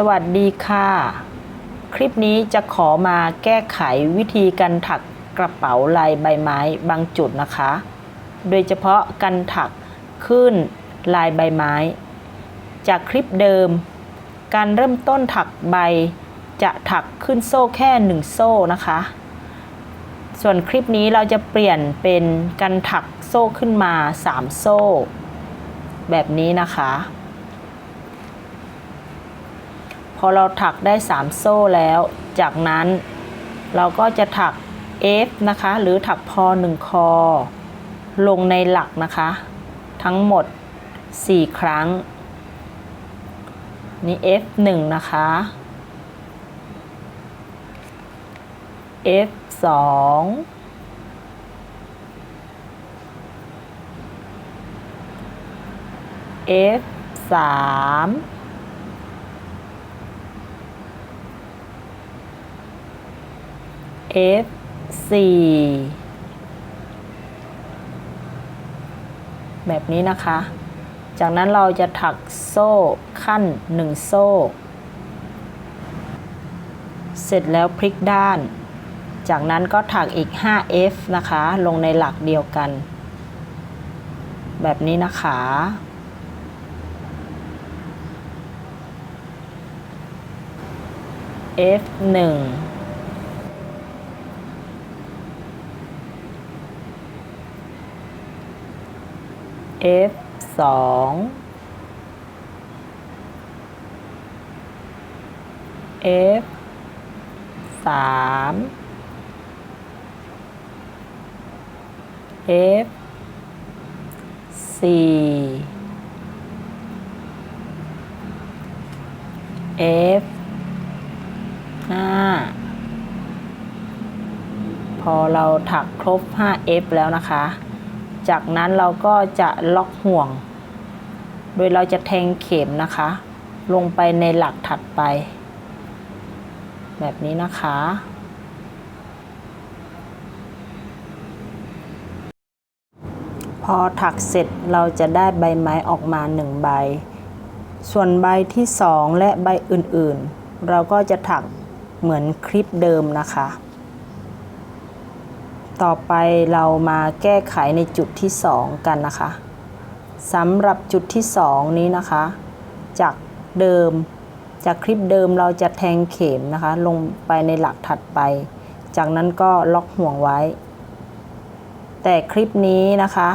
สวัสดีค่ะ คลิปนี้จะขอมาแก้ไขวิธีการถักกระเป๋าลายใบไม้บางจุดนะคะ โดยเฉพาะการถักขึ้นลายใบไม้ จากคลิปเดิม การเริ่มต้นถักใบจะถักขึ้นโซ่แค่หนึ่งโซ่นะคะ ส่วนคลิปนี้เราจะเปลี่ยนเป็นการถักโซ่ขึ้นมา 3 โซ่ แบบนี้นะคะ พอเราถักได้ 3 โซ่แล้ว จากนั้นเราก็จะถัก F นะคะ หรือถักพอ1คอ ลงในหลักนะคะ ทั้งหมด 4 ครั้ง นี่ F 1นะคะ F 2 F 3 F 4แบบนี้นะคะ จากนั้นเราจะถักโซ่ขั้น 1 โซ่ เสร็จแล้วพลิกด้าน จากนั้นก็ถักอีก 5F นะคะ ลงในหลักเดียวกัน แบบนี้นะคะ f หนึ่ง F 1 F 2 F 3 F 4 F 5พอเราถักครบ 5F แล้วนะคะ จากนั้นเราก็จะล็อกห่วง โดยเราจะแทงเข็มนะคะ ลงไปในหลักถัดไป แบบนี้นะคะ พอถักเสร็จเราจะได้ใบไม้ออกมาหนึ่งใบ ส่วนใบที่สองและใบอื่นๆ เราก็จะถักเหมือนคลิปเดิมนะคะ ต่อไปเรามาแก้ไขในจุดที่ 2 กันนะคะสำหรับจุดที่ 2 นี้นะคะ จากเดิมจากคลิปเดิมเราจะแทงเข็มนะคะ ลงไปในหลักถัดไป จากนั้นก็ล็อกห่วงไว้ แต่คลิปนี้นะคะ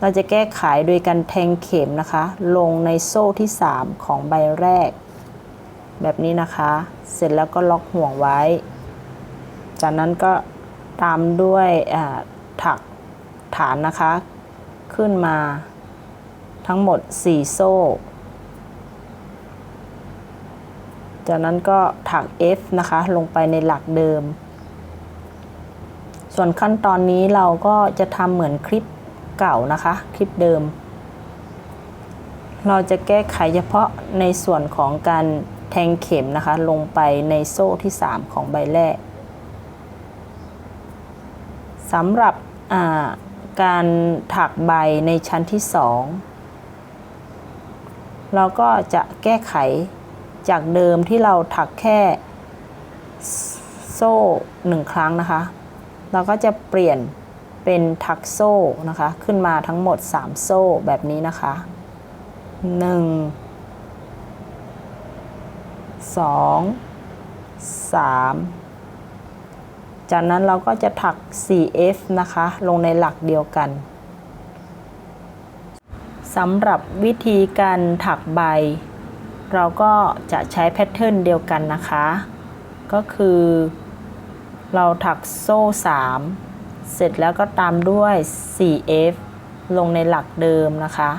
เราจะแก้ไขโดยการแทงเข็มนะคะ ลงในโซ่ที่ 3 ของใบแรก แบบนี้นะคะ เสร็จแล้วก็ล็อกห่วงไว้ จากนั้นก็ ตามด้วยถักฐานนะคะ ขึ้นมาทั้งหมด 4 โซ่ จากนั้นก็ถัก F นะคะ ลงไปในหลักเดิม ส่วนขั้นตอนนี้เราก็จะทำเหมือนคลิปเก่านะคะ คลิปเดิม เราจะแก้ไขเฉพาะในส่วนของการแทงเข็มนะคะ ลงไปในโซ่ที่ 3 ของใบแรก สำหรับการถักใบในชั้นที่2เราก็จะแก้ไขจากเดิมที่เราถักแค่โซ่หนึ่งครั้งนะคะ เราก็จะเปลี่ยนเป็นถักโซ่นะคะ ขึ้นมาทั้งหมด 3 โซ่แบบนี้นะคะ 1 2 3 จากนั้นเราก็จะถัก 4F นะคะ ลงในหลักเดียวกันสำหรับวิธีการถักใบ เราก็จะใช้แพทเทิร์นเดียวกันนะคะ ก็คือ เราถักโซ่ 3 เสร็จแล้วก็ตามด้วย 4F ลงในหลักเดิมนะคะ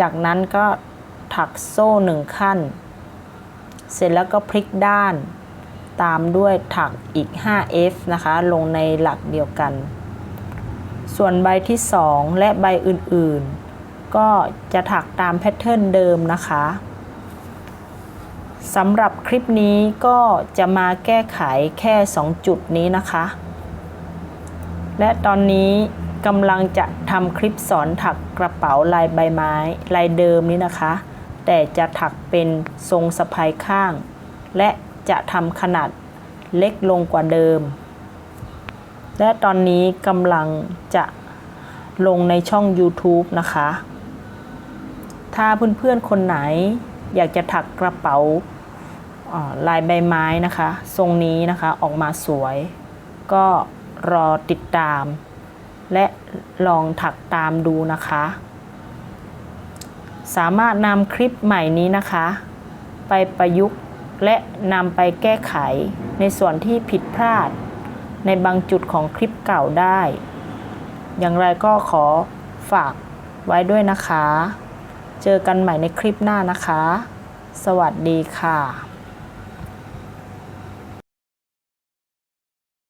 จากนั้นก็ถักโซ่ 1 ขั้น เสร็จแล้วก็พลิกด้าน ตามด้วยถักอีก 5F นะคะ ลงในหลักเดียวกัน ส่วนใบที่ 2 และใบอื่นๆ ก็จะถักตามแพทเทิร์นเดิมนะคะสำหรับคลิปนี้ก็จะมาแก้ไขแค่ 2 จุดนี้นะคะ และตอนนี้กำลังจะทำคลิปสอนถักกระเป๋าลายใบไม้ลายเดิมนี้นะคะ แต่จะถักเป็นทรงสะพายข้าง และ จะทำขนาดเล็กลงกว่าเดิม และตอนนี้กำลังจะลงในช่อง YouTube นะคะ ถ้าเพื่อนๆคนไหนอยากจะถักกระเป๋าอ่าลายใบไม้นะคะ ทรงนี้นะคะออกมาสวย ก็รอติดตาม และลองถักตามดูนะคะ สามารถนำคลิปใหม่นี้นะคะ ไปประยุกต์ และนำไปแก้ไขในส่วนที่ผิดพลาด ในบางจุดของคลิปเก่าได้ อย่างไรก็ขอฝากไว้ด้วยนะคะ เจอกันใหม่ในคลิปหน้านะคะ สวัสดีค่ะ